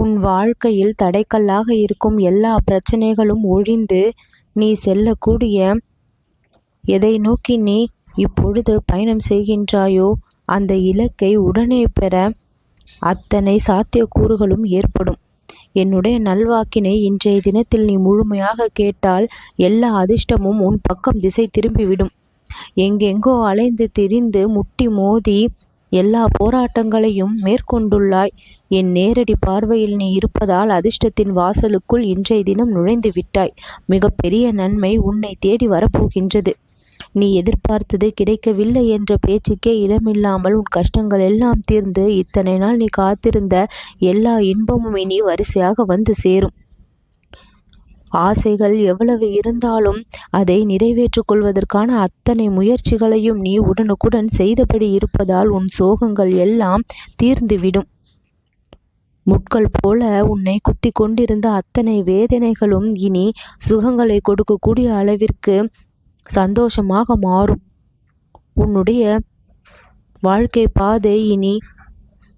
உன் வாழ்க்கையில் தடைக்கல்லாக இருக்கும் எல்லா பிரச்சனைகளும் ஒழிந்து நீ செல்லக்கூடிய எதை நோக்கி நீ இப்பொழுது பயணம் செய்கின்றாயோ அந்த இலக்கை உடனே பெற அத்தனை சாத்தியக்கூறுகளும் ஏற்படும். என்னுடைய நல்வாக்கினை இன்றைய தினத்தில் நீ முழுமையாக கேட்டால் எல்லா அதிர்ஷ்டமும் உன் பக்கம் திசை திரும்பிவிடும். எங்கெங்கோ அலைந்து திரிந்து முட்டி மோதி எல்லா போராட்டங்களையும் மேற்கொண்டுள்ளாய். என் நேரடி பார்வையில் நீ இருப்பதால் அதிர்ஷ்டத்தின் வாசலுக்குள் இன்றைய தினம் நுழைந்து விட்டாய். மிகப்பெரிய நன்மை உன்னை தேடி வரப்போகின்றது. நீ எதிர்பார்த்தது கிடைக்கவில்லை என்ற பேச்சுக்கே இடமில்லாமல் உன் கஷ்டங்கள் எல்லாம் தீர்ந்து இத்தனை நாள் நீ காத்திருந்த எல்லா இன்பமும் இனி வரிசையாக வந்து சேரும். ஆசைகள் எவ்வளவு இருந்தாலும் அதை நிறைவேற்றிக் கொள்வதற்கான அத்தனை முயற்சிகளையும் நீ உடனுக்குடன் செய்தபடி இருப்பதால் உன் சோகங்கள் எல்லாம் தீர்ந்துவிடும். முட்கள் போல உன்னை குத்தி கொண்டிருந்த அத்தனை வேதனைகளும் இனி சுகங்களை கொடுக்கக்கூடிய அளவிற்கு சந்தோஷமாக மாறும். உன்னுடைய வாழ்க்கை பாதை இனி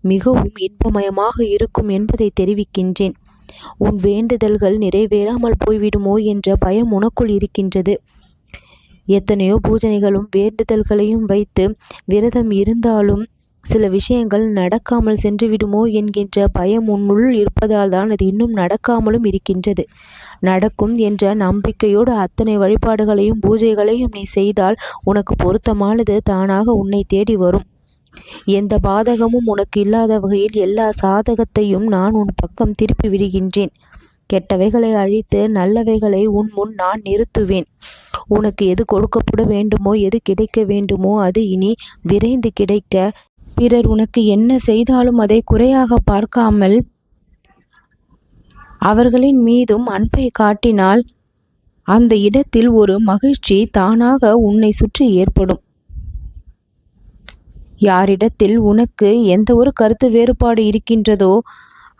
மிகவும் இன்பமயமாக இருக்கும் என்பதை தெரிவிக்கின்றேன். உன் வேண்டுதல்கள் நிறைவேறாமல் போய்விடுமோ என்ற பயம் உனக்குள் இருக்கின்றது. எத்தனையோ பூஜனைகளும் வேண்டுதல்களையும் வைத்து விரதம் இருந்தாலும் சில விஷயங்கள் நடக்காமல் சென்று விடுமோ என்கின்ற பயம் உன்னுள் இருப்பதால் தான் அது இன்னும் நடக்காமலும் இருக்கின்றது. நடக்கும் என்ற நம்பிக்கையோடு அத்தனை வழிபாடுகளையும் பூஜைகளையும் நீ செய்தால் உனக்கு பொருத்தமானது. தானாக உன்னை தேடி வரும். எந்த பாதகமும் உனக்கு இல்லாத வகையில் எல்லா சாதகத்தையும் நான் உன் பக்கம் திருப்பி விடுகின்றேன். கெட்டவைகளை அழித்து நல்லவைகளை உன் முன் நான் நிறுத்துவேன். உனக்கு எது கொடுக்கப்பட வேண்டுமோ எது கிடைக்க வேண்டுமோ அது இனி விரைந்து கிடைக்க. பிறர் உனக்கு என்ன செய்தாலும் அதை குறையாக பார்க்காமல் அவர்களின் மீதும் அன்பை காட்டினால் அந்த இடத்தில் ஒரு மகிழ்ச்சி தானாக உன்னை சுற்றி ஏற்படும். யாரிடத்தில் உனக்கு எந்த ஒரு கருத்து வேறுபாடு இருக்கின்றதோ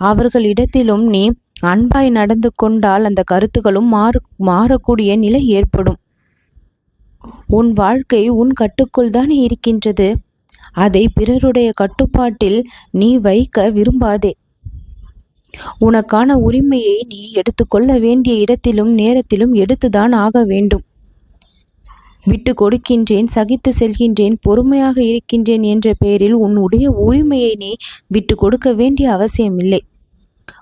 அவர்களிடத்திலும் நீ அன்பாய் நடந்து கொண்டால் அந்த கருத்துகளும் மாறு மாறக்கூடிய நிலை ஏற்படும். உன் வாழ்க்கை உன் கட்டுக்குள் தானே இருக்கின்றது. அதை பிறருடைய கட்டுப்பாட்டில் நீ வைக்க விரும்பாதே. உனக்கான உரிமையை நீ எடுத்துக்கொள்ள வேண்டிய இடத்திலும் நேரத்திலும் எடுத்துதான் ஆக வேண்டும். விட்டு கொடுக்கின்றேன் சகித்து செல்கின்றேன் பொறுமையாக இருக்கின்றேன் என்ற பெயரில் உன்னுடைய உரிமையை நீ விட்டு கொடுக்க வேண்டிய அவசியமில்லை.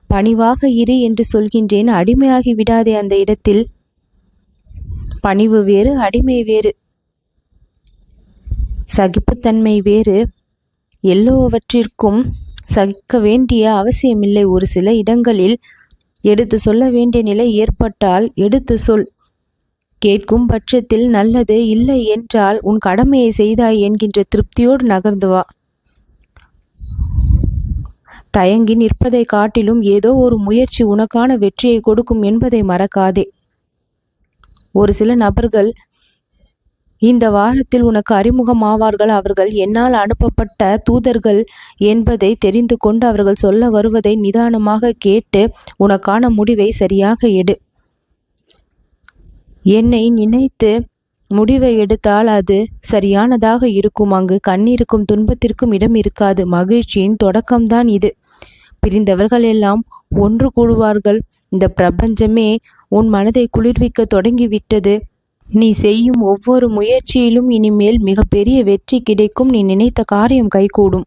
பணிவாக இரு என்று சொல்கின்றேன் அடிமையாகி விடாதே அந்த இடத்தில். பணிவு வேறு அடிமை வேறு. சகிப்புத்தன்மை வேறு. எல்லோவற்றிற்கும் சகிக்க வேண்டிய அவசியமில்லை. ஒரு சில இடங்களில் எடுத்து சொல்ல வேண்டிய நிலை ஏற்பட்டால் எடுத்து சொல். கேட்கும் பட்சத்தில் நல்லது இல்லை என்றால் உன் கடமையை செய்தாய் என்கின்ற திருப்தியோடு நகர்ந்து வா. தயங்கி நிற்பதை காட்டிலும் ஏதோ ஒரு முயற்சி உனக்கான வெற்றியை கொடுக்கும் என்பதை மறக்காதே. ஒரு சில நபர்கள் இந்த வாரத்தில் உனக்கு அறிமுகமாவார்கள். அவர்கள் என்னால் அனுப்பப்பட்ட தூதர்கள் என்பதை தெரிந்து கொண்டு அவர்கள் சொல்ல வருவதை நிதானமாக கேட்டு உனக்கான முடிவை சரியாக எடு. என்னை நினைத்து முடிவை எடுத்தால் அது சரியானதாக இருக்கும். அங்கு கண்ணீருக்கும் துன்பத்திற்கும் இடம் இருக்காது. மகிழ்ச்சியின் தொடக்கம்தான் இது. பிரிந்தவர்கள் எல்லாம் ஒன்று கூடுவார்கள். இந்த பிரபஞ்சமே உன் மனதை குளிர்விக்க தொடங்கிவிட்டது. நீ செய்யும் ஒவ்வொரு முயற்சியிலும் இனிமேல் மிகப்பெரிய வெற்றி கிடைக்கும். நீ நினைத்த காரியம் கைகூடும்.